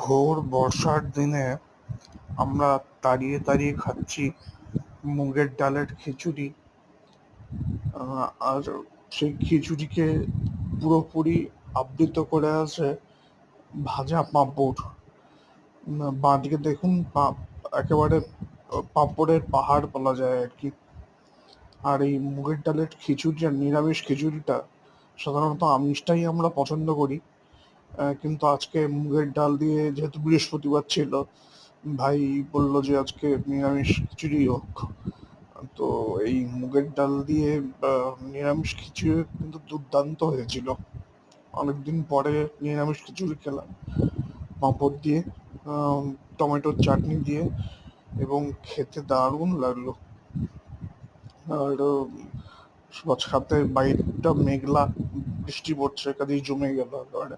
ঘোর বর্ষার দিনে আমরা তাড়িয়ে তাড়িয়ে খাচ্ছি মুগের ডালের খিচুড়ি। আর সেই খিচুড়িকে পুরোপুরি আবৃত করে আছে ভাজা পাঁপড়। বাঁদিকে দেখুন একেবারে পাঁপড়ের পাহাড় বলা যায় আর কি। আর এই মুগের ডালের খিচুড়ি আর নিরামিষ খিচুড়িটা সাধারণত আমিষটাই আমরা পছন্দ করি। কিন্তু আজকে মুগের ডাল দিয়ে যেহেতু বৃহস্পতিবার ছিল, ভাই বলল যে আজকে নিরামিষ খিচুড়ি হোক। তো এই মুগের ডাল দিয়ে নিরামিষ খিচুড়ি কিন্তু দুর্দান্ত হয়েছিল। অনেকদিন পরে নিরামিষ খিচুড়ি খেলাম। পাঁপড় দিয়ে টমেটোর চাটনি দিয়ে এবং খেতে দারুণ লাগল। আর সাথে বাইরটা মেঘলা, বৃষ্টি পড়ছে কাজেই জমে গেল একেবারে